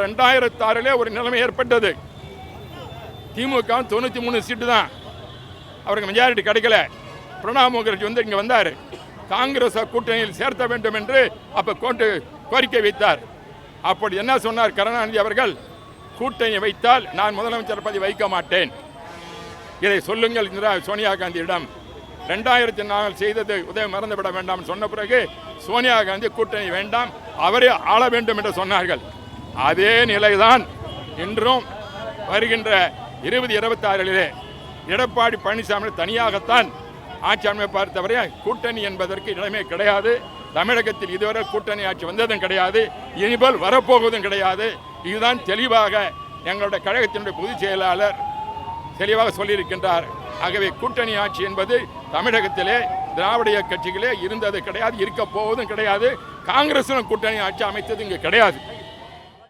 ரெண்டாயிரத்தி ஆறிலே ஒரு நிலைமை ஏற்பட்டது. திமுக தொண்ணூற்றி மூணு சீட்டு தான். அவருக்கு மெஜாரிட்டி கிடைக்கல. பிரணாப் முகர்ஜி வந்து இங்கே வந்தார். காங்கிரஸ் கூட்டணியில் சேர்த்த வேண்டும் என்று அப்போ கோட்டு கோரிக்கை வைத்தார். அப்படி என்ன சொன்னார் கருணாநிதி அவர்கள்? கூட்டணி வைத்தால் நான் முதலமைச்சர் பதவி வைக்க மாட்டேன். இதை சொல்லுங்கள் இந்திரா சோனியா காந்தியிடம். ரெண்டாயிரத்தி நாலு செய்தது உதவி மறந்துவிட வேண்டாம் சொன்ன பிறகு சோனியா காந்தி கூட்டணி வேண்டாம் அவரே ஆள வேண்டும் என்று சொன்னார்கள். அதே நிலைதான் இன்றும் வருகின்ற இருபது இருபத்தி ஆறிலே எடப்பாடி பழனிசாமி தனியாகத்தான் ஆட்சி அமைப்பார் தவிர கூட்டணி என்பதற்கு இடமே கிடையாது. தமிழகத்தில் இதுவரை கூட்டணி ஆட்சி வந்ததும் கிடையாது. இனிபோல் வரப்போவதும் கிடையாது. இதுதான் தெளிவாக எங்களுடைய கழகத்தினுடைய பொதுச் செயலாளர் தெளிவாக சொல்லியிருக்கின்றார். ஆகவே கூட்டணி ஆட்சி என்பது தமிழகத்திலே திராவிட கட்சிகளே இருந்தது கிடையாது இருக்க போவதும் கிடையாது. காங்கிரசும் கூட்டணி ஆட்சி அமைத்தது இங்கே கிடையாது.